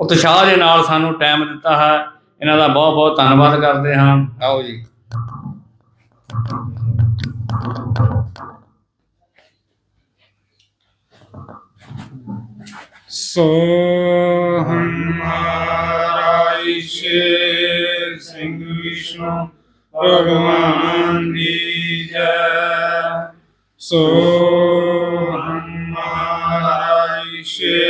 ਉਤਸ਼ਾਹ ਦੇ ਨਾਲ ਸਾਨੂੰ ਟਾਈਮ ਦਿੱਤਾ ਹੈ। ਇਹਨਾਂ ਦਾ ਬਹੁਤ ਬਹੁਤ ਧੰਨਵਾਦ ਕਰਦੇ ਹਾਂ। ਆਓ ਜੀ। ਸੋਹੰ ਮਹਾਰਾਜ ਸਿੰਘ ਵਿਸ਼ਨੂੰ ਭਗਵਾਨ ਦੀ ਜੈ। ਸੋਹੰ ਮਹਾਰਾਜ ਸਿੰਘ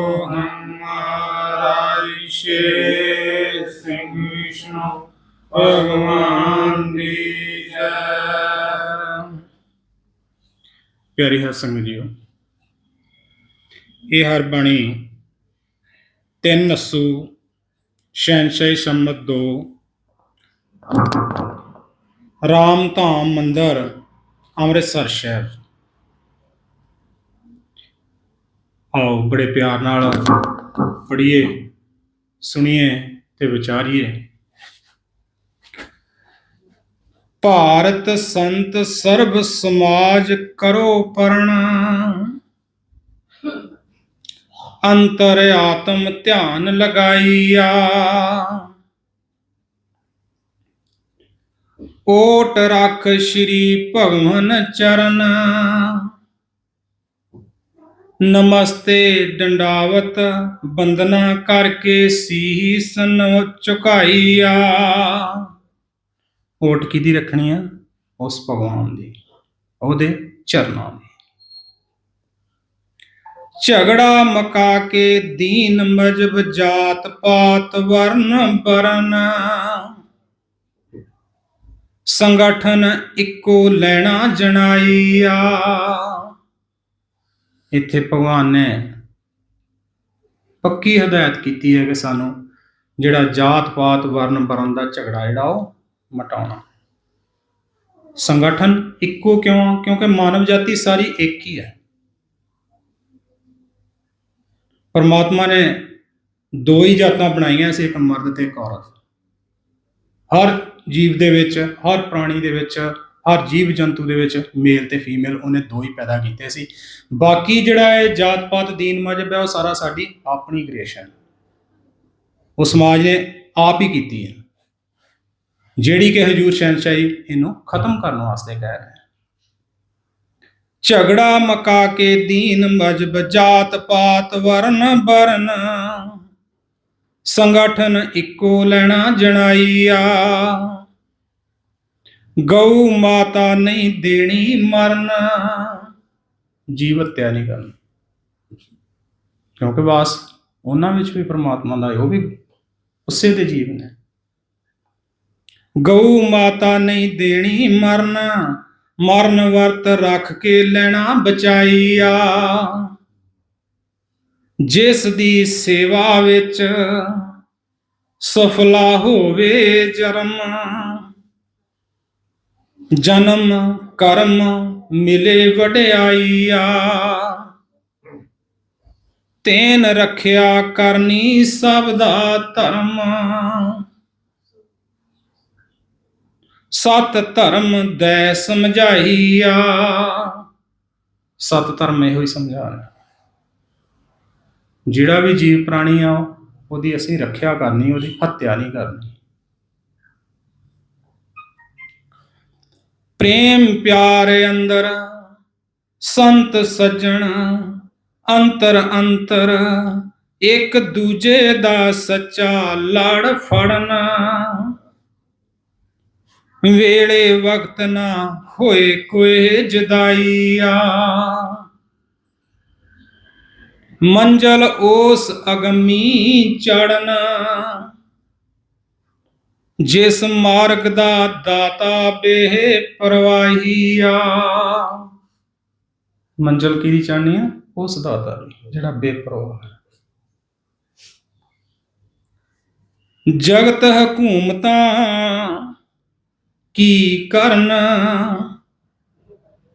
ਭਗਵਾਨ ਦੀ ਜੈ। ਪਿਆਰੀ ਹਰ ਸੰਗਤ ਜੀਓ ਇਹ ਹਰ ਬਾਣੀ ਤਿੰਨ ਅਸੂ ਸ਼ੈਨਸ਼ਾਹੀ ਸੰਮਤ 2 ਰਾਮ ਧਾਮ ਮੰਦਰ, ਅੰਮ੍ਰਿਤਸਰ ਸ਼ਹਿਰ। ਆਓ ਬੜੇ ਪਿਆਰ ਨਾਲ ਪੜ੍ਹੀਏ, ਸੁਣੀਏ ਤੇ ਵਿਚਾਰੀਏ। ਭਾਰਤ ਸੰਤ ਸਰਬ ਸਮਾਜ ਕਰੋ ਪਰਣ। ਅੰਤਰ ਆਤਮ ਧਿਆਨ ਲਗਾਈਆ। ਓਟ ਰੱਖ ਸ਼੍ਰੀ ਭਗਵਨ ਚਰਨ। ਨਮਸਤੇ ਡੰਡਾਵਤ ਬੰਦਨਾ ਕਰਕੇ ਸੀਸ ਨੋ ਝੁਕਾਈਆ ਓਟ ਕਿਹਦੀ ਰੱਖਣੀ ਆ? ਉਸ ਭਗਵਾਨ ਦੀ, ਉਹਦੇ ਚਰਨਾਂ ਦੀ। ਝਗੜਾ ਮਕਾ ਕੇ ਦੀਨ ਮਜਬ ਜਾਤ ਪਾਤ ਵਰਨ ਬਰਨ ਸੰਗਠਨ ਇੱਕੋ ਲੈਣਾ ਜਣਾਈਆ। ਇੱਥੇ ਭਗਵਾਨ ਨੇ ਪੱਕੀ ਹਦਾਇਤ ਕੀਤੀ ਹੈ ਕਿ ਸਾਨੂੰ ਜਿਹੜਾ ਜਾਤ ਪਾਤ ਵਰਨ ਬਰਨ ਦਾ ਝਗੜਾ ਜਿਹੜਾ ਉਹ ਮਟਾਉਣਾ। ਸੰਗਠਨ ਇੱਕੋ ਕਿਉਂ ਕਿਉਂਕਿ ਮਾਨਵ ਜਾਤੀ ਸਾਰੀ ਇੱਕ ਹੀ ਹੈ। ਪਰਮਾਤਮਾ ਨੇ ਦੋ ਹੀ ਜਾਤਾਂ ਬਣਾਈਆਂ ਸੀ, ਇੱਕ ਮਰਦ ਤੇ ਇੱਕ ਔਰਤ। ਹਰ ਜੀਵ ਦੇ ਵਿੱਚ, ਹਰ ਪ੍ਰਾਣੀ ਦੇ ਵਿੱਚ, ਹਰ ਜੀਵ ਜੰਤੂ ਦੇ ਵਿੱਚ ਮੇਲ ਤੇ ਫੀਮੇਲ ਉਹਨੇ ਦੋ ਹੀ ਪੈਦਾ ਕੀਤੇ ਸੀ। ਬਾਕੀ ਜਿਹੜਾ ਹੈ ਜਾਤ ਪਾਤ ਦੀਨ ਮਜਬ ਹੈ, ਉਹ ਸਾਰਾ ਸਾਡੀ ਆਪਣੀ ਕ੍ਰੀਏਸ਼ਨ ਉਹ ਸਮਾਜ ਨੇ ਆਪ ਹੀ ਕੀਤੀ ਹੈ। ਜਿਹੜੀ ਕਿ ਹਜੂਰ ਸ਼ਹਿਨਸ਼ਾਹੀ ਇਹਨੂੰ ਖਤਮ ਕਰਨ ਵਾਸਤੇ ਕਹਿ ਰਹੇ ਝਗੜਾ ਮਕਾ ਕੇ ਦੀਨ ਮਜਬ ਜਾਤ ਪਾਤ ਵਰਨ ਬਰਨ। ਸੰਗਠਨ ਇੱਕੋ ਲੈਣਾ ਜਣਾਈਆ। ਗਊ ਮਾਤਾ ਨਹੀਂ ਦੇਣੀ ਮਰਨ। ਜੀਵ ਹੱਤਿਆ ਨਹੀਂ ਕਰਨੀ। ਕਿਉਂਕਿ ਵਾਸ ਉਹਨਾਂ ਵਿੱਚ ਵੀ ਪ੍ਰਮਾਤਮਾ ਦਾ ਉਹ ਵੀ ਉਸੇ ਦੇ ਜੀਵ ਨੇ ਗਊ ਮਾਤਾ ਨਹੀਂ ਦੇਣੀ ਮਰਨ ਮਰਨ ਵਰਤ ਰੱਖ ਕੇ ਲੈਣਾ ਬਚਾਈਆ। ਜਿਸ ਦੀ ਸੇਵਾ ਵਿੱਚ ਸਫਲਾ ਹੋਵੇ ਜਰਮ, ਜਨਮ ਕਰਮ ਮਿਲੇ ਵਡਿਆਈਆ। ਤੈਨ ਰੱਖਿਆ ਕਰਨੀ ਸਭ ਦਾ ਧਰਮ ਸਤ ਧਰਮ ਦੈ ਸਮਝਾਈਆ। ਸਤ ਧਰਮ ਇਹੋ ਹੀ ਸਮਝਾ ਰਿਹਾ। ਜਿਹੜਾ ਵੀ ਜੀਵ ਪ੍ਰਾਣੀ ਆ, ਉਹਦੀ ਅਸੀਂ ਰੱਖਿਆ ਕਰਨੀ, ਉਹਦੀ ਹੱਤਿਆ ਨਹੀਂ ਕਰਨੀ। ਪ੍ਰੇਮ ਪਿਆਰ ਅੰਦਰ, ਸੰਤ ਸੱਜਣ, ਅੰਤਰ ਅੰਤਰ, ਇੱਕ ਦੂਜੇ ਦਾ ਸੱਚਾ ਲੜ ਫੜਨਾ। ਵੇਲੇ ਵਕਤ ਨਾ ਹੋਏ ਕੋਏ ਜਦਾਈਆ। ਮੰਜ਼ਲ ਉਸ ਅਗਮੀ ਚੜਨਾ ਜਿਸ ਮਾਰਗ ਦਾ ਦਾਤਾ ਬੇਹ ਪਰਵਾਹੀਆ। ਮੰਜ਼ਲ ਕਿਹਦੀ ਚੜਨੀ ਆ? ਉਸ ਦਾਤਾ ਦੀ, ਜਿਹੜਾ ਬੇਪਰਵਾਹ ਹੈ। ਜਗਤ ਹਕੂਮਤਾਂ ਕੀ ਕਰਨ?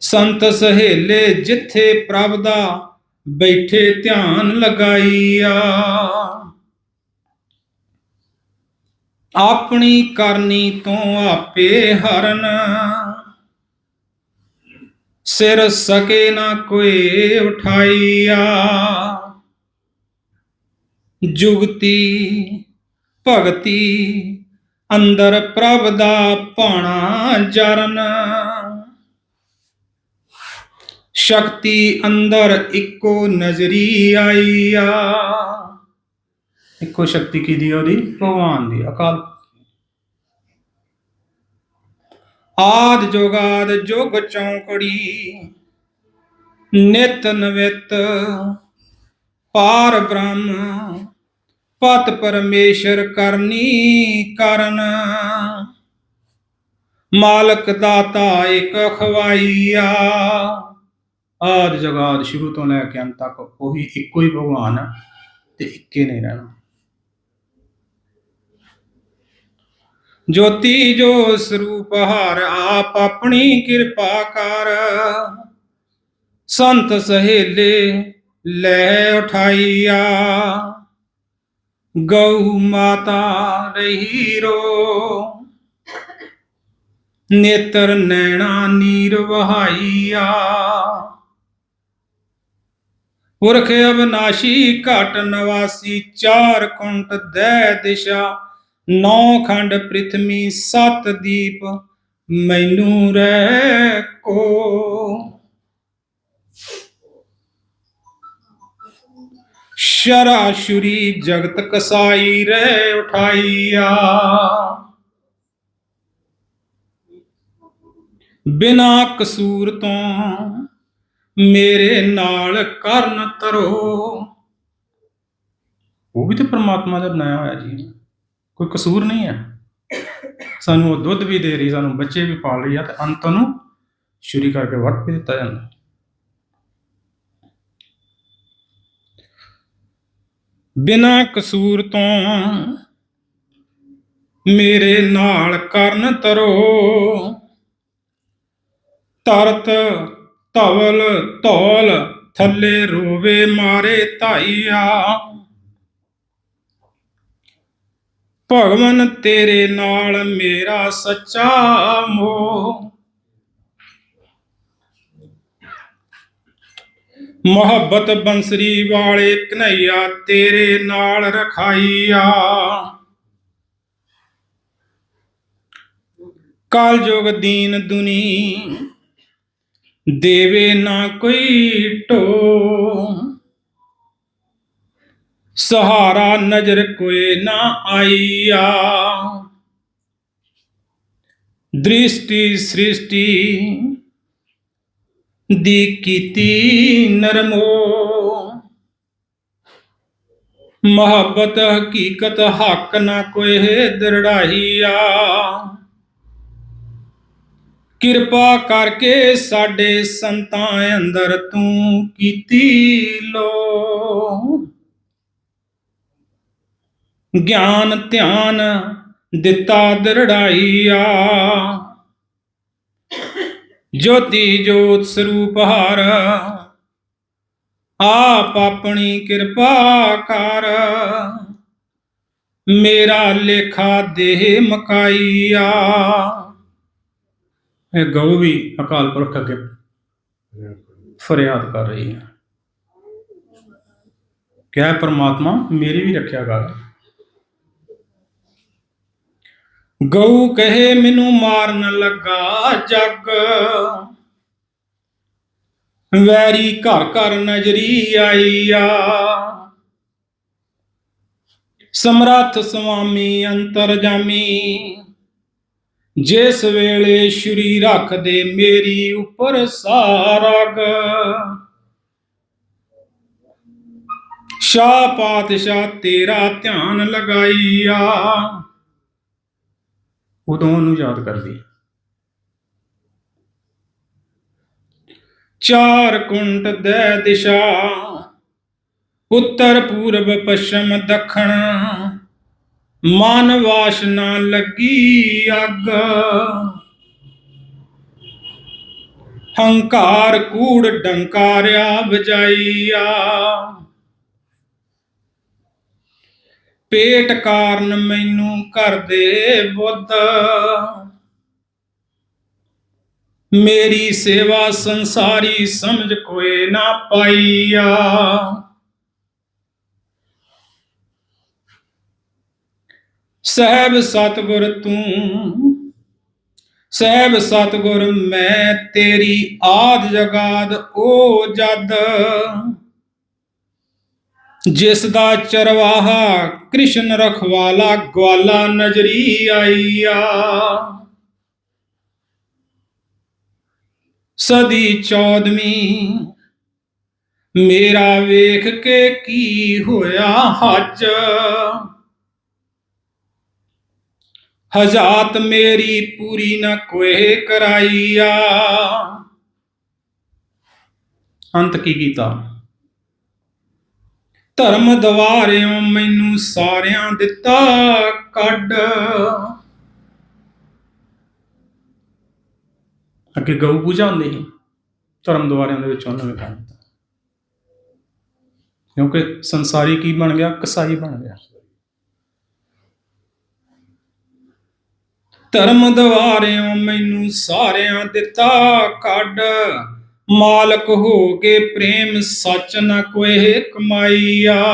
ਸੰਤ ਸਹੇਲੇ ਜਿੱਥੇ ਪ੍ਰਭ ਦਾ ਬੈਠੇ ਧਿਆਨ ਲਗਾਈਆ। ਆਪਣੀ ਕਰਨੀ ਤੋਂ ਆਪੇ ਹਰਨ। ਸਿਰ ਸਕੇ ਨਾ ਕੋਈ ਉਠਾਈਆ। ਜੁਗਤੀ, ਭਗਤੀ ਅੰਦਰ ਪ੍ਰਭ ਦਾ ਭਾਣਾ ਜਰਨ। ਸ਼ਕਤੀ ਅੰਦਰ ਇੱਕੋ ਨਜ਼ਰੀ ਆਈ ਆ। ਇੱਕੋ ਸ਼ਕਤੀ ਕੀ ਦੀ ਉਹਦੀ? ਭਗਵਾਨ ਦੀ, ਅਕਾਲ ਆਦ ਜੋਗਾਦ ਜੁਗ ਚੌਂਕੜੀ, ਨਿਤ ਨਵਿਤ, ਪਾਰ ਬ੍ਰਹਮ। ਪਤ ਪਰਮੇਸ਼ਰ ਕਰਨੀ ਕਰਨ। ਮਾਲਕ ਦਾਤਾ ਇਕ ਖਵਾਈਆ। ਆਦ ਜਗਾਦ ਸ਼ੁਰੂ ਤੋਂ ਲੈ ਕੇ ਅੰਤ ਤੱਕ ਉਹੀ ਇੱਕੋ ਹੀ ਭਗਵਾਨ ਹੈ ਤੇ ਇੱਕੇ ਨਹੀਂ ਰਹਿਣਾ। ਜੋਤੀ ਜੋ ਸਰੂਪ ਹਾਰ, ਆਪ ਆਪਣੀ ਕਿਰਪਾ ਕਰ। ਸੰਤ ਸਹੇਲੇ ਲੈ ਉਠਾਈਆ। ਗਊ ਮਾਤਾ ਰਹੀ ਰੋ। ਨੇਤਰ ਨੈਣਾ ਨੀਰ ਵਹਾਈਆ ਪੁਰਖ ਅਬਨਾਸ਼ੀ ਘਟ ਨਵਾਸੀ ਚਾਰ ਕੁੰਟ ਦੈ ਦਿਸ਼ਾ। ਨੌ ਖੰਡ ਪ੍ਰਿਥਵੀ ਸਤ ਦੀਪ, ਮੈਨੂੰ ਰਹਿ ਕੋ। ਸ਼ਰਾਸ਼ੁਰੀ ਜਗਤ ਕਸਾਈ ਰਹਿ ਉਠਾਈਆ। ਬਿਨਾ ਕਸੂਰ ਤੋਂ ਮੇਰੇ ਨਾਲ ਕਰਨ ਤਰੋ। ਉਹ ਵੀ ਤੇ ਪ੍ਰਮਾਤਮਾ ਦਾ ਬਣਾਇਆ ਹੋਇਆ ਜੀ। ਕੋਈ ਕਸੂਰ ਨਹੀਂ ਹੈ। ਸਾਨੂੰ ਉਹ ਦੁੱਧ ਵੀ ਦੇ ਰਹੀ, ਸਾਨੂੰ ਬੱਚੇ ਵੀ ਪਾਲ ਰਹੀ ਆ ਤੇ ਅੰਤ ਨੂੰ ਸ਼ੁਰੀ ਕਰਕੇ ਵੱਟ ਵੀ ਦਿੱਤਾ ਜਾਂਦਾ। ਬਿਨਾ ਕਸੂਰ ਤੋਂ ਮੇਰੇ ਨਾਲ ਕਰਨ ਤਰੋ। ਤਰਤ ਧਵਲ ਧੌਲ ਥੱਲੇ ਰੋਵੇ ਮਾਰੇ ਧਾਈਆ। ਭਗਵਨ ਤੇਰੇ ਨਾਲ ਮੇਰਾ ਸੱਚਾ ਮੋਹ। ਮੁਹੱਬਤ ਬੰਸਰੀ ਵਾਲੇ ਕਨਈਆ ਤੇਰੇ ਨਾਲ ਰਖਾਈਆ। ਕਾਲਯੁਗ ਦੀਨ ਦੁਨੀ, ਦੇਵੇ ਨਾ ਕੋਈ ਢੋ ਸਹਾਰਾ ਨਜ਼ਰ ਕੋਈ ਨਾ ਆਈਆ। ਦ੍ਰਿਸ਼ਟੀ ਸ੍ਰਿਸ਼ਟੀ ਦੀ ਕੀਤੀ ਨਰਮੋ ਮੁਹੱਬਤ ਹਕੀਕਤ ਹੱਕ ਨਾ ਕੋਏ ਦਰੜਾਈਆ ਕਿਰਪਾ ਕਰਕੇ ਸਾਡੇ ਸੰਤਾਂ ਅੰਦਰ ਤੂੰ ਕੀਤੀ ਲੋ। ਗਿਆਨ ਧਿਆਨ ਦਿੱਤਾ ਦਰੜਾਈਆ ਜੋਤੀ ਜੋਤ ਸਰੂਪ ਹਾਰ। ਆਪ ਆਪਣੀ ਕਿਰਪਾ ਕਰ। ਮੇਰਾ ਲੇਖਾ ਦੇਹ ਮਕਾਈਆ। ਇਹ ਗਊ ਵੀ ਅਕਾਲ ਪੁਰਖ ਅੱਗੇ ਫਰਿਆਦ ਕਰ ਰਹੀ ਹੈ। ਕਿਹਾ ਪਰਮਾਤਮਾ? ਮੇਰੀ ਵੀ ਰੱਖਿਆ ਕਰ। ਗਊ ਕਹੇ, ਮੈਨੂੰ ਮਾਰਨ ਲੱਗਾ ਜੱਗ। ਵੈਰੀ ਘਰ ਘਰ ਨਜ਼ਰੀ ਆਈਆ ਸਮਰੱਥ ਸੁਆਮੀ ਅੰਤਰਜਾਮੀ ਜਿਸ ਵੇਲੇ ਸ਼੍ਰੀ ਰੱਖਦੇ ਮੇਰੀ ਉੱਪਰ ਸਾਰਗ। ਸ਼ਾ ਪਾਤਸ਼ਾਹ ਤੇਰਾ ਧਿਆਨ ਲਗਾਈਆ ਉਦੋਂ ਉਹਨੂੰ ਯਾਦ ਕਰਦੀ ਚਾਰ ਕੁੰਟ ਦੇ ਦਿਸ਼ਾ, ਉੱਤਰ ਪੂਰਬ, ਪੱਛਮ, ਦੱਖਣ। ਮਨ ਵਾਸ਼ਨਾ ਲੱਗੀ ਅੱਗ। ਹੰਕਾਰ ਕੂੜ ਡੰਕਾਰਿਆ ਵਜਾਈਆ ਪੇਟ ਕਾਰਨ ਮੈਨੂੰ ਕਰਦੇ ਬੁੱਧ। ਮੇਰੀ ਸੇਵਾ ਸੰਸਾਰੀ ਸਮਝ ਕੋਏ ਨਾ ਪਾਈਆ। ਸਹਿਬ ਸਤਗੁਰ ਤੂੰ, ਸਹਿਬ ਸਤਗੁਰ ਮੈਂ ਤੇਰੀ ਆਦ ਜਗਾਦ ਓ ਜਦ। ਜਿਸ ਦਾ ਚਰਵਾਹਾ ਕ੍ਰਿਸ਼ਨ ਰਖਵਾਲਾ ਗਵਾਲਾ ਨਜ਼ਰੀ ਆਈਆ। ਸਦੀ ਚੌਦਵੀਂ, ਮੇਰਾ ਵੇਖ ਕੇ ਕੀ ਹੋਇਆ ਹੱਜ? ਹਜ਼ਾਤ ਮੇਰੀ ਪੂਰੀ ਨਾ ਕੋਏ ਕਰਾਈਆ। ਅੰਤ ਕੀ ਕੀਤਾ? ਧਰਮ ਦਵਾਰਿਓਂ ਮੈਨੂੰ ਸਾਰਿਆਂ ਦਿੱਤਾ, ਕੱਢ। ਅੱਗੇ ਗਊ ਪੂਜਾ ਹੁੰਦੀ ਸੀ, ਧਰਮ ਦੁਆਰਿਆਂ ਦੇ ਵਿੱਚ ਉਹਨਾਂ ਨੇ ਕਰ ਦਿੱਤਾ। ਕਿਉਂਕਿ ਸੰਸਾਰੀ ਕੀ ਬਣ ਗਿਆ? ਕਸਾਈ ਬਣ ਗਿਆ। ਧਰਮ ਦਵਾਰਿਓਂ ਮੈਨੂੰ ਸਾਰਿਆਂ ਦਿੱਤਾ, ਕੱਢ। ਮਾਲਕ ਹੋ ਕੇ ਪ੍ਰੇਮ ਸੱਚ ਨਾ ਕੋਏ ਕਮਾਈਆ।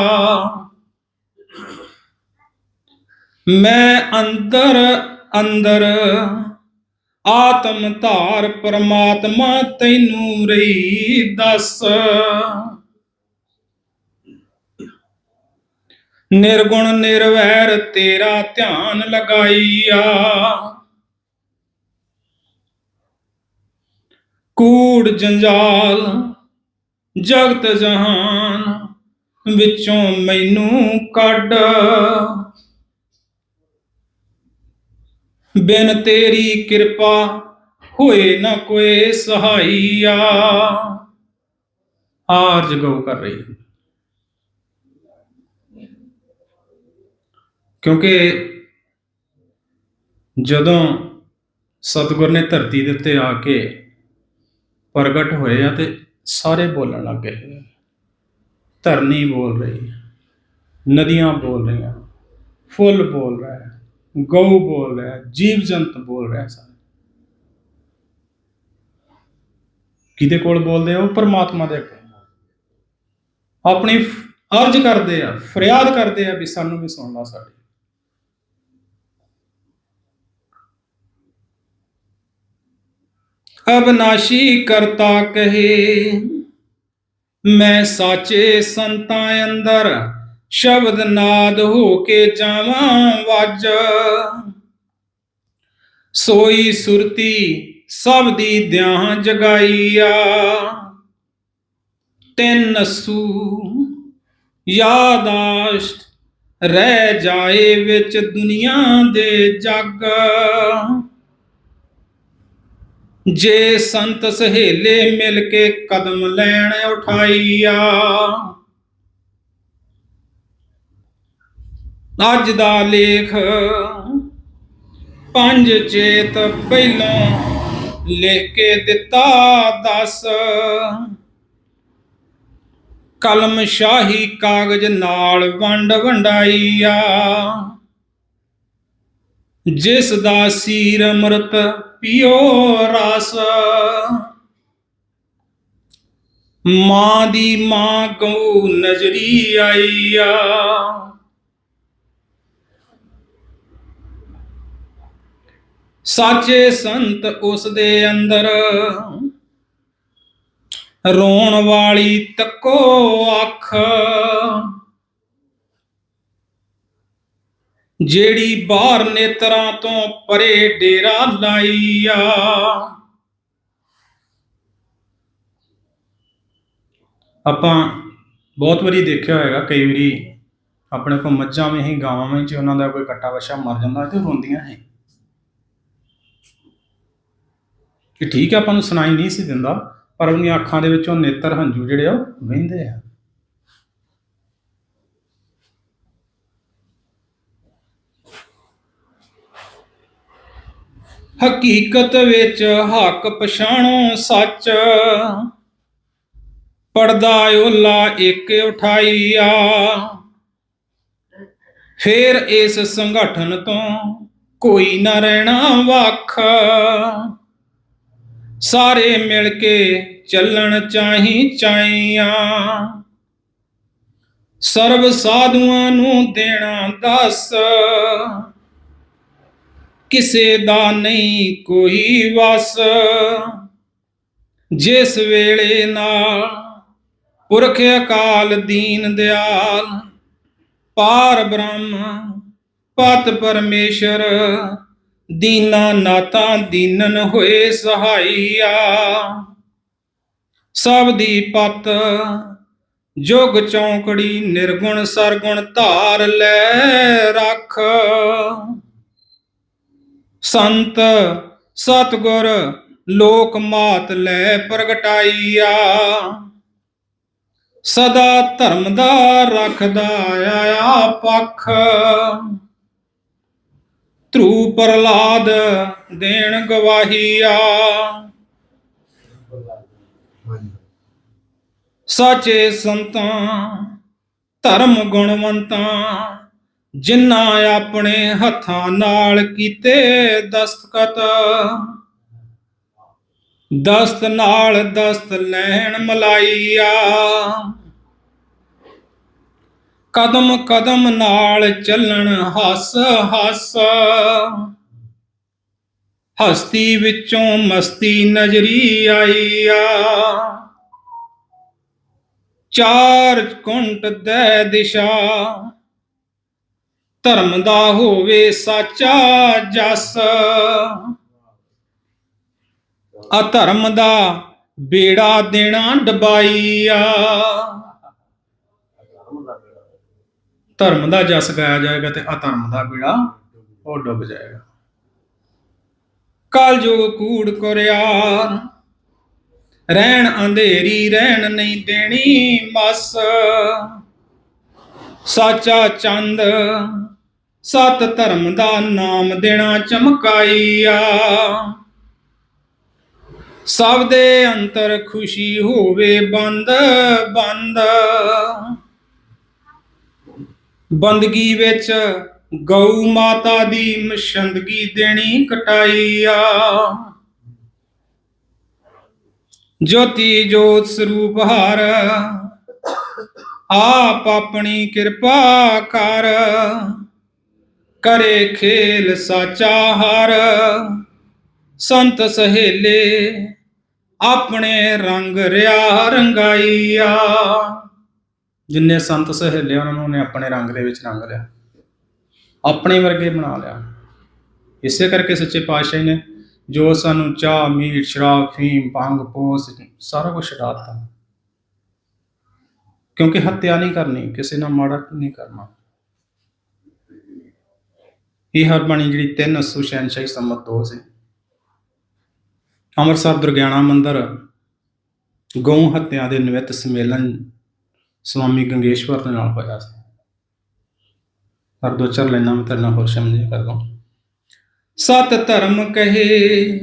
ਮੈਂ ਅੰਦਰ ਅੰਦਰ ਆਤਮ ਧਾਰ ਪਰਮਾਤਮਾ ਤੈਨੂੰ ਰਹੀ ਦੱਸ। ਨਿਰਗੁਣ ਨਿਰਵੈਰ ਤੇਰਾ ਧਿਆਨ ਲਗਾਈਆ। ਕੂੜ ਜੰਜਾਲ, ਜਗਤ ਜਹਾਨ ਵਿੱਚੋਂ ਮੈਨੂੰ ਕੱਢ। ਬਿਨ ਤੇਰੀ ਕਿਰਪਾ ਹੋਏ ਨਾ ਕੋਈ ਸਹਾਈਆ ਆਰਜ ਗਉ ਕਰ ਰਹੀ ਕਿਉਂਕਿ ਜਦੋਂ ਸਤਿਗੁਰ ਨੇ ਧਰਤੀ ਦੇ ਉੱਤੇ ਆ ਕੇ ਪ੍ਰਗਟ ਹੋਏ ਆ ਤੇ ਸਾਰੇ ਬੋਲਣ ਲੱਗ ਗਏ। ਧਰਨੀ ਬੋਲ ਰਹੀ ਹੈ, ਨਦੀਆਂ ਬੋਲ ਰਹੀਆਂ, ਫੁੱਲ ਬੋਲ ਰਿਹਾ ਹੈ, ਗਊ ਬੋਲ ਰਿਹਾ ਹੈ, ਜੀਵ ਜੰਤ ਬੋਲ ਰਿਹਾ ਸਾਰੇ। ਕਿਹਦੇ ਕੋਲ ਬੋਲਦੇ ਆ ਉਹ ਪਰਮਾਤਮਾ ਦੇ ਅੱਗੇ ਆਪਣੀ ਅਰਜ਼ ਕਰਦੇ ਆ, ਫਰਿਆਦ ਕਰਦੇ ਆ ਵੀ ਸਾਨੂੰ ਵੀ ਸੁਣ ਲਾ ਸਾਡੀ। ਅਬਨਾਸ਼ੀ ਕਰਤਾ ਕਹੇ। ਮੈਂ ਸਾਚੇ ਸੰਤਾਂ ਅੰਦਰ ਸ਼ਬਦ ਨਾਦ ਹੋ ਕੇ ਜਾਵਾਂ ਵੱਜ। ਸੋਈ ਸੁਰਤੀ ਸਭ ਦੀ ਦਿਆਂ ਜਗਾਈਆ ਤਿੰਨ ਸੂ ਯਾਦਾਸ਼ਤ ਰਹਿ ਜਾਏ ਵਿੱਚ ਦੁਨੀਆ ਦੇ ਜੱਗ। ਜੇ ਸੰਤ ਸਹੇਲੇ ਮਿਲ ਕੇ ਕਦਮ ਲੈਣ ਉਠਾਈਆ। ਅੱਜ ਦਾ ਲੇਖ ਪੰਜ ਚੇਤ ਪਹਿਲੋਂ ਲਿਖ ਕੇ ਦਿੱਤਾ ਦਸ। ਕਲਮ ਸ਼ਾਹੀ ਕਾਗਜ਼ ਨਾਲ ਵੰਡ ਵੰਡਾਈਆ। ਜਿਸ ਦਾ ਸੀਰ ਅੰਮ੍ਰਿਤ ਪੀਓ ਰਸ। ਮਾਂ ਦੀ ਮਾਂ ਕਉ ਨਜ਼ਰੀ ਆਈਆ। ਸਾਚੇ ਸੰਤ ਉਸ ਦੇ ਅੰਦਰ। ਰੋਣ ਵਾਲੀ ਤੱਕੋ ਅੱਖ। ਜਿਹੜੀ ਬਾਹਰ ਨੇਤਰਾਂ ਤੋਂ ਪਰੇ ਡੇਰਾ ਲਾਈਆ। ਆਪਾਂ ਬਹੁਤ ਵਾਰੀ ਦੇਖਿਆ ਹੋਏਗਾ, ਕਈ ਵਾਰੀ ਆਪਣੇ ਕੋਲ ਮੱਝਾਂ ਵਿੱਚ ਹੀ ਗਾਵਾਂ ਵਿੱਚ ਉਹਨਾਂ ਦਾ ਕੋਈ ਕੱਟਾ ਵਛਾ ਮਰ ਜਾਂਦਾ ਤੇ ਉਹ ਰੋਂਦੀਆਂ ਹੈ ਕਿ ਠੀਕ ਹੈ, ਆਪਾਂ ਨੂੰ ਸੁਣਾਈ ਨਹੀਂ ਸੀ ਦਿੰਦਾ, ਪਰ ਉਹਦੀਆਂ ਅੱਖਾਂ ਦੇ ਵਿੱਚੋਂ ਨੇਤਰ ਹੰਝੂ ਜਿਹੜੇ ਆ ਉਹ ਵਹਿੰਦੇ ਆ। ਹਕੀਕਤ ਵਿੱਚ ਹੱਕ ਪਛਾਣੋ ਸੱਚ। ਪਰਦਾ ਓਲਾ ਇੱਕ ਉਠਾਈਆ। ਫੇਰ ਇਸ ਸੰਗਠਨ ਤੋਂ ਕੋਈ ਨਾ ਰਹਿਣਾ ਵੱਖ। ਸਾਰੇ ਮਿਲ ਕੇ ਚੱਲਣ ਚਾਹੀ ਚਾਈਆਂ ਸਰਬ ਸਾਧੂਆਂ ਨੂੰ ਦੇਣਾ ਦਸ। ਕਿਸੇ ਦਾ ਨਹੀਂ ਕੋਈ ਵਸ। ਜਿਸ ਵੇਲੇ ਨਾਲ ਪੁਰਖ ਅਕਾਲ ਦੀਨ ਦਿਆਲ, ਪਾਰ ਬ੍ਰਹਮ ਪਤ ਪਰਮੇਸ਼ਰ, ਦੀਨਾ ਨਾਤਾ ਦੀਨਨ ਹੋਏ ਸਹਾਈਆ। ਸਭ ਦੀ ਪਤ ਜੁਗ ਚੌਂਕੜੀ ਨਿਰਗੁਣ ਸਰਗੁਣ ਧਾਰ ਲੈ ਰੱਖ। ਸੰਤ ਸਤਗੁਰ ਲੋਕ ਮਾਤ ਲੈ ਪ੍ਰਗਟਾਈਆ। ਸਦਾ ਧਰਮ ਦਾ ਰੱਖਦਾ ਆਇਆ ਪੱਖ। ਧਰੂ ਪ੍ਰਲਾਦ ਦੇਣ ਗਵਾਹੀਆ। ਸਾਚੇ ਸੰਤਾਂ, ਧਰਮ ਗੁਣਵੰਤਾਂ ਜਿਨ੍ਹਾਂ ਆਪਣੇ ਹੱਥਾਂ ਨਾਲ ਕੀਤੇ ਦਸਤਖਤ, ਦਸਤ ਨਾਲ ਦਸਤ ਲੈਣ ਮਲਾਈਆ। ਕਦਮ ਕਦਮ ਨਾਲ ਚੱਲਣ ਹੱਸ ਹੱਸ, ਹਸਤੀ ਵਿੱਚੋਂ ਮਸਤੀ ਨਜ਼ਰੀ ਆਈ ਆ ਚਾਰ ਕੁੰਟ ਦੇ ਦਿਸ਼ਾ ਧਰਮ ਦਾ ਹੋਵੇ ਸਾਚਾ ਜਸ। ਅਧਰਮ ਦਾ ਬੇੜਾ ਦੇਣਾ ਡਬਾਈਆ। ਧਰਮ ਦਾ ਜਸ ਗਾਇਆ ਜਾਏਗਾ ਤੇ ਅਧਰਮ ਦਾ ਬੇੜਾ ਉਹ ਡੁੱਬ ਜਾਏਗਾ। ਕਲ ਜੋ ਕੂੜ ਕੁਰਿਆਰ ਰਹਿਣ ਅੰਧੇਰੀ ਰਹਿਣ ਨਹੀਂ ਦੇਣੀ ਮਸ। ਸਾਚਾ ਚੰਦ ਸਤ ਧਰਮ ਦਾ ਨਾਮ ਦੇਣਾ ਚਮਕਾਈਆ। ਸਭ ਦੇ ਅੰਤਰ ਖੁਸ਼ੀ ਹੋਵੇ ਬੰਦ ਬੰਦ। ਬੰਦਗੀ ਵਿੱਚ ਗਊ ਮਾਤਾ ਦੀ ਮਸ਼ੰਦਗੀ ਦੇਣੀ ਕਟਾਈਆ। ਜੋਤੀ ਜੋਤ ਸਰੂਪ ਹਰ, ਆਪ ਆਪਣੀ ਕਿਰਪਾ ਕਰ। ਕਰੇ ਖੇਲ ਸਾਚਾ ਹਰ। ਸੰਤ ਸਹੇਲੇ, ਆਪਣੇ ਰੰਗ ਰਿਆ ਰੰਗਾਈਆ। ਜਿੰਨੇ ਸੰਤ ਸਹੇਲੇ ਉਹਨਾਂ ਨੂੰ ਆਪਣੇ ਰੰਗ ਦੇ ਵਿੱਚ ਰੰਗ ਲਿਆ। ਆਪਣੇ ਵਰਗੇ ਬਣਾ ਲਿਆ। ਇਸੇ ਕਰਕੇ ਸੱਚੇ ਪਾਤਸ਼ਾਹ ਨੇ ਜੋ ਸਾਨੂੰ ਚਾਹ, ਮੀਟ, ਸ਼ਰਾਬ ਫੀਮ ਭੰਗ, ਪੋਸ, ਸਾਰਾ ਕੁਝ ਦਿੱਤਾ। ਕਿਉਂਕਿ ਹੱਤਿਆ ਨਹੀਂ ਕਰਨੀ, ਕਿਸੇ ਨਾਲ ਮਾੜਾ ਨਹੀਂ ਕਰਨਾ। ਇਹ ਹਰ ਬਾਣੀ ਜਿਹੜੀ 300 ਸ਼ਹਿਨਸ਼ਾਹੀ ਸੰਮਤ ਦੋ ਸੀ। ਅੰਮ੍ਰਿਤਸਰ, ਦੁਰਗਿਆਣਾ ਮੰਦਿਰ, ਗਊ ਹੱਤਿਆ ਦੇ ਨਿਵਿਤ ਸਮੇਲਨ ਸਵਾਮੀ ਗੰਗੇਸ਼ਵਰ ਦੇ ਨਾਲ ਹੋਇਆ ਸੀ। ਪਰ ਦੋ ਚਾਰ ਲਾਈਨਾਂ ਮੈਂ ਤੇਰੇ ਨਾਲ ਹੋਰ ਸਮਝੇ ਕਰਦਾ। ਸਤ ਧਰਮ ਕਹੇ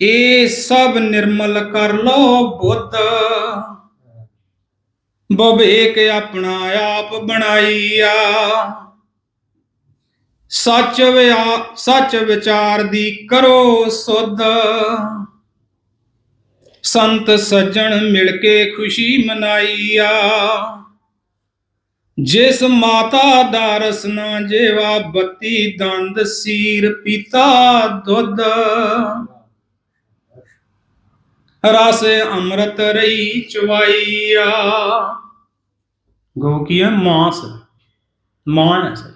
ਇਹ ਸਭ ਨਿਰਮਲ ਕਰ ਲੋ ਬੁੱਧ। ਬਵੇਕ ਆਪਣਾ ਆਪ ਬਣਾਈਆ ਸੱਚ ਵਿਆ, ਸੱਚ ਵਿਚਾਰ ਦੀ ਕਰੋ ਸੁਧ। ਸੰਤ ਸੱਜਣ ਮਿਲ ਕੇ ਖੁਸ਼ੀ ਮਨਾਈਆ। ਜਿਸ ਮਾਤਾ ਦਾ ਰਸਨਾ ਜੇਵਾ, ਬੱਤੀ ਦੰਦ ਸੀਰ ਪੀਤਾ ਦੁੱਧ। ਰਸ ਅੰਮ੍ਰਿਤ ਰਹੀ ਚਵਾਈਆ ਗੋ ਕੀ ਹੈ? ਮਾਸ। ਮਾਂ ਹੈ ਸਰ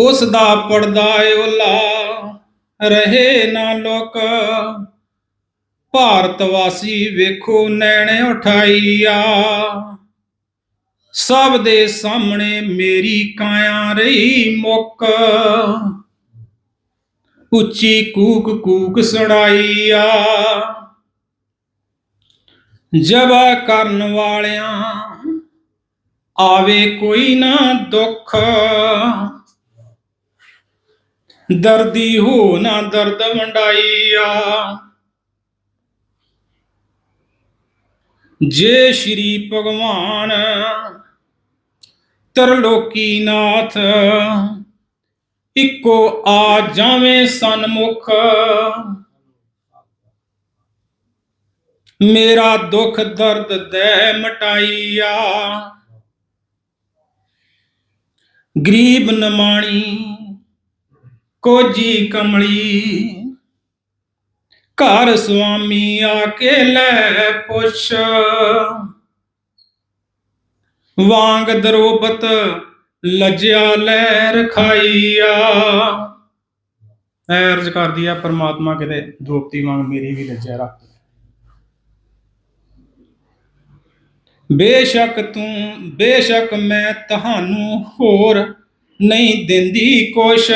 ਉਸ ਦਾ ਪਰਦਾ ਓਲਾ, ਰਹੇ ਨਾ ਲੋਕ। ਭਾਰਤ ਵਾਸੀ ਵੇਖੋ ਨੈਣੇ ਉਠਾਈਆ। ਸਭ ਦੇ ਸਾਹਮਣੇ ਮੇਰੀ ਕਾਇਆ ਰਹੀ ਮੁੱਕ। ਉੱਚੀ ਕੂਕ ਕੂਕ ਸੁਣਾਈਆ ਜਵਾ ਕਰਨ ਵਾਲਿਆਂ ਆਵੇ ਕੋਈ ਨਾ ਦੁੱਖ। ਦਰਦੀ ਹੋ ਨਾ ਦਰਦ ਵੰਡਾਈਆ। ਜੇ ਸ਼੍ਰੀ ਭਗਵਾਨ ਤਰਲੋਕੀ ਨਾਥ ਇੱਕੋ ਆ ਜਾਵੇਂ ਸਨਮੁਖ, ਮੇਰਾ ਦੁੱਖ ਦਰਦ ਦੇ ਮਟਾਈਆ। ਗਰੀਬ ਨਮਾਣੀ ਕੋਜੀ ਕਮਲੀ। ਘਰ ਸੁਆਮੀ ਆ ਕੇ ਲੈ ਪੁੱਛ। ਵਾਂਗ ਦਰੋਬਤ ਲਜਿਆ ਲੈ ਰਖਾਈਆ। ਐ ਅਰਜ਼ ਕਰਦੀ ਆ ਪਰਮਾਤਮਾ ਕਿਤੇ ਦ੍ਰੋਪਤੀ ਵਾਂਗ ਮੇਰੀ ਵੀ ਲਜਿਆ ਰੱਖ। ਬੇਸ਼ੱਕ ਤੂੰ, ਬੇਸ਼ੱਕ ਮੈਂ ਤੁਹਾਨੂੰ ਹੋਰ ਨਹੀਂ ਦਿੰਦੀ ਕੁਛ।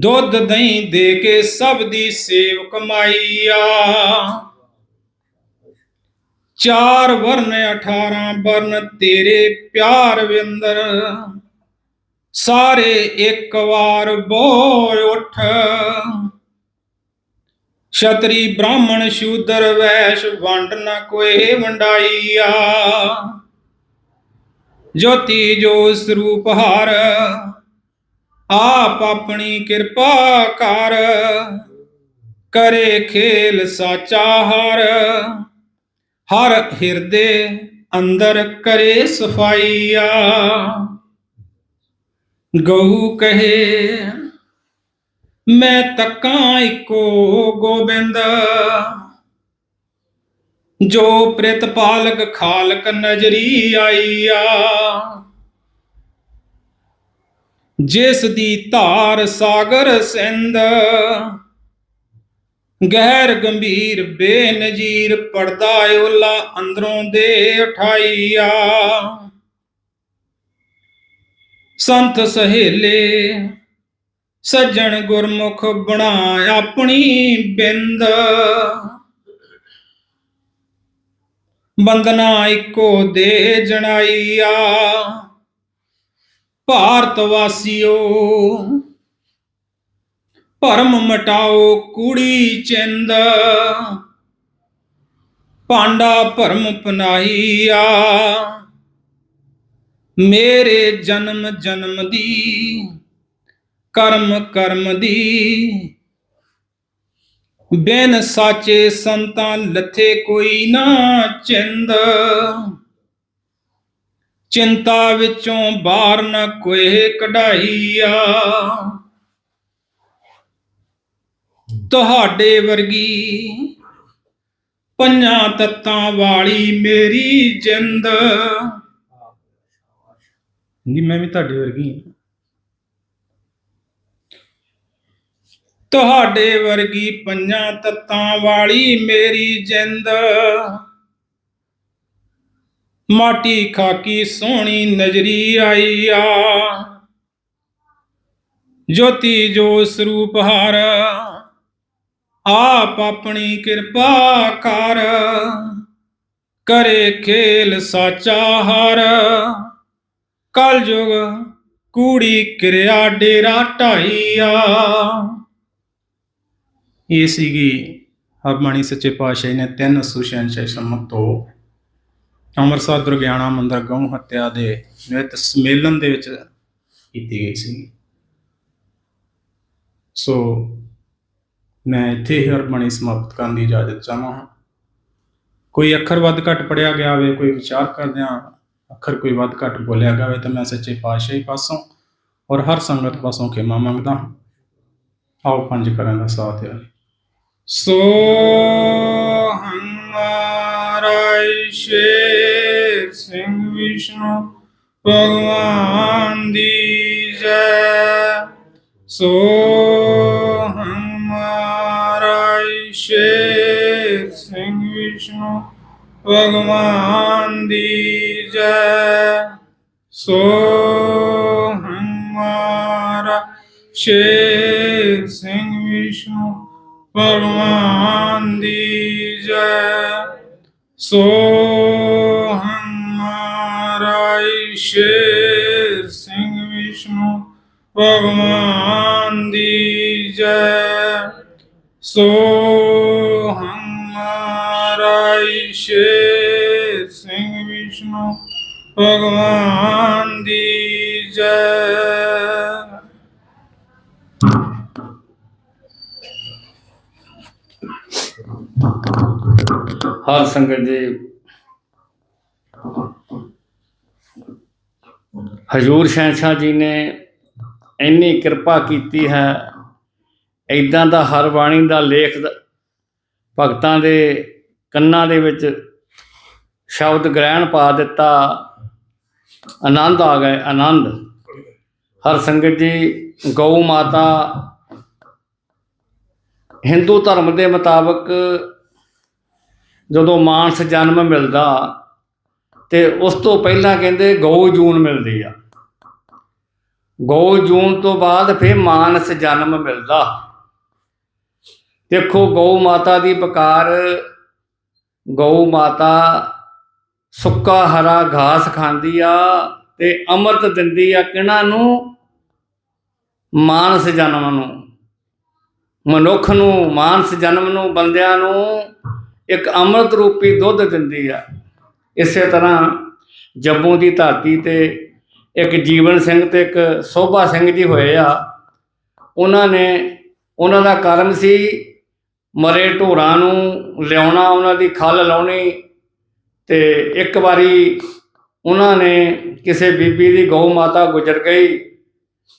ਦੁੱਧ ਦਹੀਂ ਦੇ ਕੇ ਸਭ ਦੀ ਸੇਵ ਕਮਾਈਆ ਚਾਰ ਵਰਨ 18 ਵਰਨ ਤੇਰੇ ਪਿਆਰ ਵਿੰਦਰ। ਸਾਰੇ ਇੱਕ ਵਾਰ ਬੋਲ ਉੱਠ। ਛਤਰੀ ਬ੍ਰਾਹਮਣ ਸ਼ੂਦਰ ਵੈਸ਼ ਵੰਡ ਨਾ ਕੋਏ ਵੰਡਾਈਆ ਜੋਤੀ ਜੋ ਸਰੂਪ ਹਰ ਆਪ ਆਪਣੀ ਕਿਰਪਾ ਕਰ। ਕਰੇ ਖੇਲ ਸਾਚਾ ਹਰ। ਹਰ ਹਿਰਦੇ ਅੰਦਰ ਕਰੇ ਸਫਾਈਆ। ਗਊ ਕਹੇ, ਮੈਂ ਤੱਕਾਂ ਇੱਕੋ ਗੋਬਿੰਦ। ਜੋ ਪ੍ਰਿਤਪਾਲਕ ਖਾਲਕ ਨਜਰੀ ਆਈਆ। ਜਿਸ ਦੀ ਧਾਰ ਸਾਗਰ ਸਿੰਧ ਗਹਿਰ ਗੰਭੀਰ ਬੇਨਜੀਰ ਪਰਦਾ ਓਲਾ ਅੰਦਰੋਂ ਦੇ ਉਠਾਈਆ। ਸੰਤ ਸਹੇਲੇ, ਸੱਜਣ ਗੁਰਮੁਖ ਬਣਾ ਆਪਣੀ ਬਿੰਦ। ਬੰਦਨਾ ਇੱਕੋ ਦੇ ਜਣਾਈਆ। ਭਾਰਤ ਵਾਸੀਓ, ਭਰਮ ਮਟਾਓ ਕੁੜੀ ਚਿੰਦ। ਪਾਂਡਾ ਭਰਮ ਪਨਾਈਆ। ਮੇਰੇ ਜਨਮ ਜਨਮ ਦੀ, ਕਰਮ ਕਰਮ ਦੀ। ਬਿਨ ਸਾਚੇ ਸੰਤਾਂ ਲੱਥੇ ਕੋਈ ਨਾ ਚਿੰਦ। ਚਿੰਤਾ ਵਿੱਚੋਂ ਬਾਹਰ ਨਾ ਕੋਏ ਕਢਾਈਆ। ਤੁਹਾਡੇ ਵਰਗੀ ਪੰਜਾਂ ਤੱਤਾਂ ਵਾਲੀ ਮੇਰੀ ਜਿੰਦ। ਨਹੀਂ ਮੈਂ ਵੀ ਤੁਹਾਡੇ ਵਰਗੀ ਹਾਂ। ਤੁਹਾਡੇ ਵਰਗੀ ਪੰਜਾਂ ਤੱਤਾਂ ਵਾਲੀ ਮੇਰੀ ਜਿੰਦ। ਮਾਟੀ ਖਾਕੀ ਸੋਹਣੀ ਨਜ਼ਰੀ ਆਈ ਆ। ਜੋਤੀ ਜੋ ਸਰੂਪ ਹਰ, ਆਪ ਆਪਣੀ ਕਿਰਪਾ ਕਰ। ਕਰੇ ਖੇਲ ਸਾਚਾ ਹਰ ਕਲ ਜੁਗ ਕੂੜੀ ਕਿਰਿਆ ਡੇਰਾ ਢਾਈਆ ਇਹ ਸੀਗੀ ਹਰਮਣੀ ਸੱਚੇ ਪਾਤਸ਼ਾਹ ਨੇ ਤਿੰਨ ਸੁਸ਼ੰਸ਼ੇ ਸੰਮਤ ਤੋਂ ਅੰਮ੍ਰਿਤਸਰ ਦੁਰਗਿਆਣਾ ਮੰਦਰ ਗਊ ਹੱਤਿਆ ਦੇ ਨਿਤ ਸੰਮੇਲਨ ਦੇ ਵਿੱਚ ਕੀਤੀ ਗਈ ਸੀ। ਸੋ ਮੈਂ ਇੱਥੇ ਹੀ ਹਰਮਣੀ ਸਮਾਪਤ ਕਰਨ ਦੀ ਇਜਾਜ਼ਤ ਚਾਹਾਂ ਹਾਂ। ਕੋਈ ਅੱਖਰ ਵੱਧ ਘੱਟ ਪੜਿਆ ਗਿਆ ਹੋਵੇ, ਕੋਈ ਵਿਚਾਰ ਕਰਦਿਆਂ ਅੱਖਰ ਕੋਈ ਵੱਧ ਘੱਟ ਬੋਲਿਆ ਗਿਆ ਹੋਵੇ, ਤਾਂ ਮੈਂ ਸੱਚੇ ਪਾਤਸ਼ਾਹੀ ਪਾਸੋਂ ਔਰ ਹਰ ਸੰਗਤ ਪਾਸੋਂ ਖਿਮਾ ਮੰਗਦਾ ਹਾਂ। ਆਓ ਪੰਜ ਕਰਨ ਦਾ ਸਾਥ ਹੈ ਸੋ ਹਮਾਰਾ ਸਿੰਘ ਵਿਸ਼ਨੂੰ ਭਗਵਾਨ ਦੀ ਜੈ ਸੋ ਹਮਾਰਾ ਸ਼ੇਰ ਸਿੰਘ ਵਿਸ਼ਨੂੰ ਭਗਵਾਨ ਦੀ ਜੈ ਸੋ ਹਮਾਰਾ ਸ਼ੇਰ ਸਿੰਘ ਵਿਸ਼ਨੂੰ ਭਗਵਾਨ ਦੀ ਜੈ ਸੋ ਸੋ ਹਮਾਰਾ ਈਸ਼ੇ ਸਿੰਘ ਵਿਸ਼ਨੂੰ ਭਗਵਾਨ ਦੀ ਜੈ ਹਰ ਸੰਗਤ ਜੀ ਹਜੂਰ ਸ਼ਹਿਨशाह ਜੀ ਨੇ ਇੰਨੀ ਕਿਰਪਾ ਕੀਤੀ ਹੈ ਦਾ ਹਰ ਬਾਣੀ ਦਾ ਲੇਖ ਭਗਤਾਂ ਦੇ ਕੰਨਾਂ ਦੇ ਵਿੱਚ ਸ਼ਬਦ ਗ੍ਰਹਿਣ ਪਾ ਦਿੱਤਾ। ਆਨੰਦ ਆ ਗਏ, ਆਨੰਦ। ਹਰ ਸੰਗਤ ਜੀ, ਗਊ ਮਾਤਾ, ਹਿੰਦੂ ਧਰਮ ਦੇ ਮੁਤਾਬਕ ਜਦੋਂ ਮਾਨਸ ਜਨਮ ਮਿਲਦਾ ਤੇ ਉਸ ਤੋਂ ਪਹਿਲਾਂ ਕਹਿੰਦੇ ਗਊ ਜੂਨ ਮਿਲਦੀ ਆ। ਗਊ ਜੂਨ ਤੋਂ ਬਾਅਦ ਫਿਰ ਮਾਨਸ ਜਨਮ ਮਿਲਦਾ। ਦੇਖੋ ਗਊ ਮਾਤਾ ਦੀ ਪੁਕਾਰ ਗਊ ਮਾਤਾ ਸੁੱਕਾ ਹਰਾ ਘਾਸ ਖਾਂਦੀ ਆ ਤੇ ਅੰਮ੍ਰਿਤ ਦਿੰਦੀ ਆ ਕਿਹਨਾਂ ਨੂੰ? ਮਾਨਸ ਜਨਮ ਨੂੰ। ਮਨੁੱਖ ਨੂੰ, ਮਾਨਸ ਜਨਮ ਨੂੰ, ਬੰਦਿਆਂ ਨੂੰ ਇੱਕ ਅੰਮ੍ਰਿਤ ਰੂਪੀ ਦੁੱਧ ਦਿੰਦੀ ਆ। ਇਸੇ ਤਰ੍ਹਾਂ ਜੰਮੂ ਦੀ ਧਰਤੀ ਤੇ ਇੱਕ ਜੀਵਨ ਸਿੰਘ ਤੇ ਇੱਕ ਸੋਭਾ ਸਿੰਘ ਜੀ ਹੋਏ ਆ। ਉਹਨਾਂ ਨੇ, ਉਹਨਾਂ ਦਾ ਕਰਮ ਸੀ ਮਰੇ ਢੋਰਾਂ ਨੂੰ ਲਿਆਉਣਾ, ਉਹਨਾਂ ਦੀ ਖੱਲ ਲਾਉਣੀ ਤੇ ਇੱਕ ਵਾਰੀ ਉਹਨਾਂ ਨੇ ਕਿਸੇ ਬੀਬੀ ਦੀ ਗਊ ਮਾਤਾ ਗੁਜ਼ਰ ਗਈ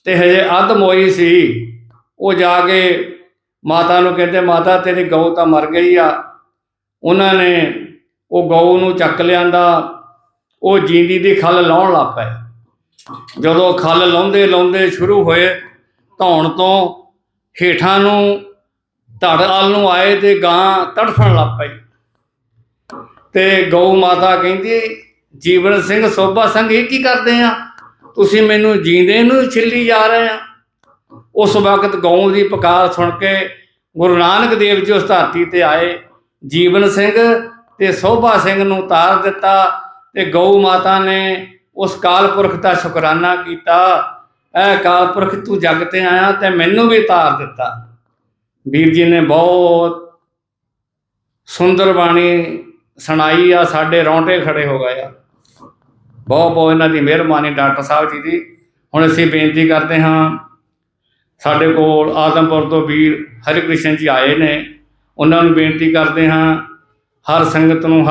ਤੇ ਹਜੇ ਅੱਧ ਮੋਈ ਸੀ। ਉਹ ਜਾ ਕੇ ਮਾਤਾ ਨੂੰ ਕਹਿੰਦੇ, ਮਾਤਾ, ਤੇਰੀ ਗਊ ਤਾਂ ਮਰ ਗਈ ਆ। ਉਹਨਾਂ ਨੇ ਉਹ ਗਊ ਨੂੰ ਚੱਕ ਲਿਆਂਦਾ। ਉਹ ਜੀਂਦੀ ਦੀ ਖੱਲ ਲਾਉਣ ਲੱਗ ਪਏ। ਜਦੋਂ ਖੱਲ ਲਾਉਂਦੇ ਲਾਉਂਦੇ ਸ਼ੁਰੂ ਹੋਏ, ਧੌਣ ਤੋਂ ਹੇਠਾਂ ਨੂੰ ਧੜ ਵੱਲ ਨੂੰ ਆਏ ਤੇ ਗਾਂ ਤੜਫਣ ਲੱਗ ਪਈ। ਤੇ ਗਊ ਮਾਤਾ ਕਹਿੰਦੀ ਜੀਵਨ ਸਿੰਘ ਸੋਭਾ ਸਿੰਘ ਇਹ ਕੀ ਕਰਦੇ ਆ? ਤੁਸੀਂ ਮੈਨੂੰ ਜੀਂਦੇ ਨੂੰ ਛਿੱਲੀ ਜਾ ਰਹੇ ਆ। ਉਸ ਵਕਤ ਗਊ ਦੀ ਪੁਕਾਰ ਸੁਣ ਕੇ ਗੁਰੂ ਨਾਨਕ ਦੇਵ ਜੀ ਉਸ ਧਰਤੀ ਤੇ ਆਏ। ਜੀਵਨ ਸਿੰਘ ਤੇ ਸੋਭਾ ਸਿੰਘ ਨੂੰ ਤਾਰ ਦਿੱਤਾ ਤੇ ਗਊ ਮਾਤਾ ਨੇ ਉਸ ਕਾਲਪੁਰਖ ਦਾ ਸ਼ੁਕਰਾਨਾ ਕੀਤਾ। ਐ ਕਾਲਪੁਰਖ ਤੂੰ ਜਗ ਤੇ ਆਇਆ ਤੇ ਮੈਨੂੰ ਵੀ ਤਾਰ ਦਿੱਤਾ। ਵੀਰ ਜੀ ਨੇ ਬਹੁਤ ਸੁੰਦਰ ਬਾਣੀ ਸੁਣਾਈ ਆ, ਸਾਡੇ ਰੌਂਟੇ ਖੜੇ ਹੋ ਗਏ ਆ। ਬਹੁਤ ਬਹੁਤ ਇਹਨਾਂ ਦੀ ਮਿਹਰਬਾਨੀ ਡਾਕਟਰ ਸਾਹਿਬ ਜੀ ਦੀ। ਹੁਣ ਅਸੀਂ ਬੇਨਤੀ ਕਰਦੇ ਹਾਂ, ਸਾਡੇ ਕੋਲ ਆਦਮਪੁਰ ਤੋਂ ਵੀਰ ਹਰਿਕ੍ਰਿਸ਼ਨ ਜੀ ਆਏ ਨੇ। ਉਹਨਾਂ ਨੂੰ ਬੇਨਤੀ ਕਰਦੇ ਹਾਂ, ਹਰ ਸੰਗਤ ਨੂੰ